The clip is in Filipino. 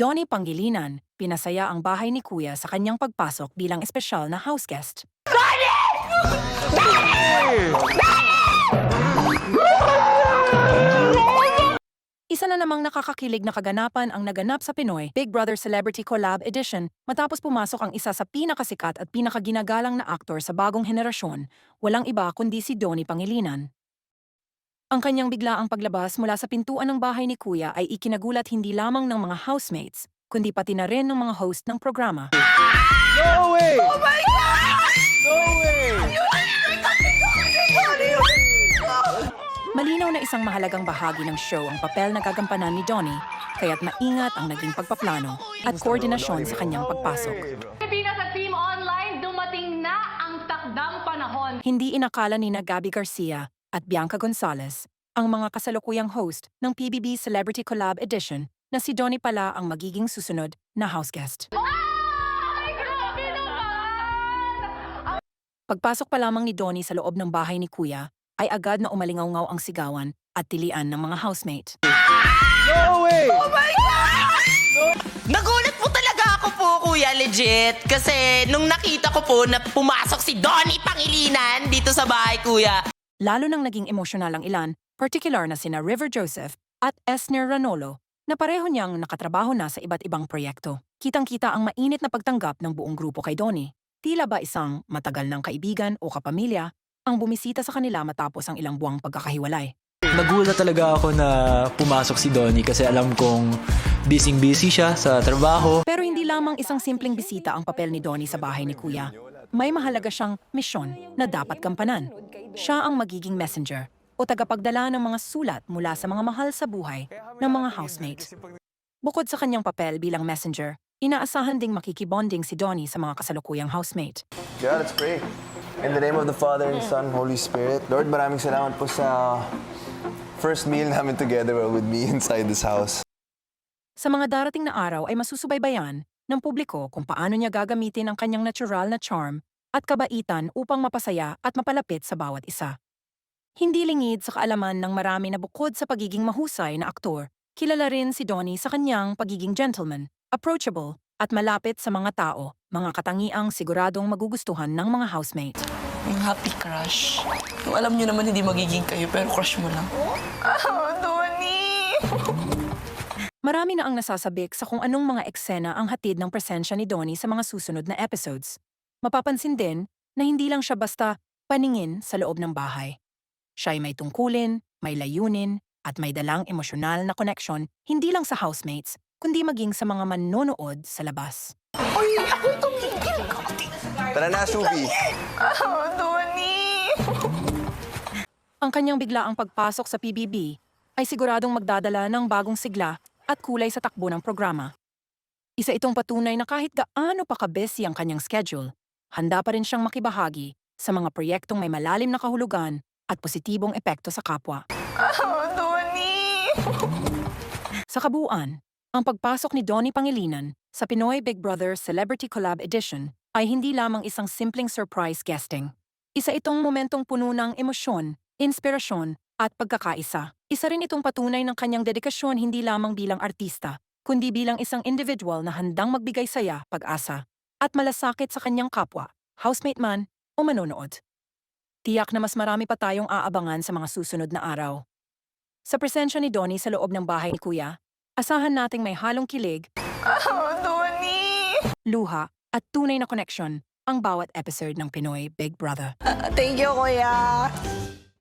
Donnie Pangilinan, pinasaya ang bahay ni Kuya sa kanyang pagpasok bilang espesyal na house guest. Isa na namang nakakakilig na kaganapan ang naganap sa Pinoy Big Brother Celebrity Collab Edition matapos pumasok ang isa sa pinakasikat at pinakaginagalang na aktor sa bagong henerasyon, walang iba kundi si Donnie Pangilinan. Ang kanyang biglaang paglabas mula sa pintuan ng bahay ni Kuya ay ikinagulat hindi lamang ng mga housemates, kundi pati na rin ng mga host ng programa. No way! Oh my God! No way! Malinaw na isang mahalagang bahagi ng show ang papel na gagampanan ni Donnie, kaya't maingat ang naging pagpaplano at koordinasyon sa kanyang pagpasok. Pilipinas at Team Online, dumating na ang takdang panahon. Hindi inakala ni na Gabby Garcia at Bianca Gonzalez, ang mga kasalukuyang host ng PBB Celebrity Collab Edition, na si Donnie pala ang magiging susunod na house guest. Pagpasok pa lamang ni Donnie sa loob ng bahay ni Kuya, ay agad na umalingaw-ngaw ang sigawan at tilian ng mga housemate. No way! Nagulat po talaga ako po, kuya, legit. Kasi nung nakita ko po na pumasok si Donnie Pangilinan dito sa bahay, kuya. Lalo nang naging emosyonal ang ilan, particular na sina River Joseph at Esner Ranolo, na pareho niyang nakatrabaho na sa iba't ibang proyekto. Kitang-kita ang mainit na pagtanggap ng buong grupo kay Donnie. Tila ba isang matagal ng kaibigan o kapamilya ang bumisita sa kanila matapos ang ilang buwang pagkakahiwalay. Nagulat talaga ako na pumasok si Donnie kasi alam kong busy-busy siya sa trabaho. Pero hindi lamang isang simpleng bisita ang papel ni Donnie sa bahay ni Kuya. May mahalaga siyang misyon na dapat gampanan. Siya ang magiging messenger o tagapagdala ng mga sulat mula sa mga mahal sa buhay ng mga housemates. Bukod sa kanyang papel bilang messenger, inaasahan ding makikibonding si Donnie sa mga kasalukuyang housemate. Yeah, let's pray. In the name of the Father and Son, Holy Spirit. Lord, maraming salamat po sa first meal namin together with me inside this house. Sa mga darating na araw ay masusubaybayan ng publiko kung paano niya gagamitin ang kanyang natural na charm at kabaitan upang mapasaya at mapalapit sa bawat isa. Hindi lingid sa kaalaman ng marami na bukod sa pagiging mahusay na aktor, kilala rin si Donnie sa kanyang pagiging gentleman, approachable, at malapit sa mga tao, mga katangiang siguradong magugustuhan ng mga housemate. Yung happy crush. Yung alam nyo naman hindi magiging kayo, pero crush mo lang. Oh, Donnie! Marami na ang nasasabik sa kung anong mga eksena ang hatid ng presensya ni Donnie sa mga susunod na episodes. Mapapansin din na hindi lang siya basta paningin sa loob ng bahay. Siya ay may tungkulin, may layunin, at may dalang emosyonal na connection hindi lang sa housemates, kundi maging sa mga manonood sa labas. Uy, ako tumigil. Tara na, Subi! Oh, Donnie! Ang kanyang biglaang pagpasok sa PBB ay siguradong magdadala ng bagong sigla at kulay sa takbo ng programa. Isa itong patunay na kahit gaano pa kabesi ang kanyang schedule, handa pa rin siyang makibahagi sa mga proyektong may malalim na kahulugan at positibong epekto sa kapwa. Oh, Donnie! Sa kabuuan, ang pagpasok ni Donnie Pangilinan sa Pinoy Big Brother Celebrity Collab Edition ay hindi lamang isang simpleng surprise guesting. Isa itong momentong puno ng emosyon, inspirasyon, at pagkakaisa. Isa rin itong patunay ng kanyang dedikasyon hindi lamang bilang artista, kundi bilang isang individual na handang magbigay saya, pag-asa, at malasakit sa kanyang kapwa, housemate man o manonood. Tiyak na mas marami pa tayong aabangan sa mga susunod na araw. Sa presensya ni Donnie sa loob ng bahay ni Kuya, asahan nating may halong kilig, Oh, Donnie! luha, at tunay na koneksyon ang bawat episode ng Pinoy Big Brother. Thank you, kuya.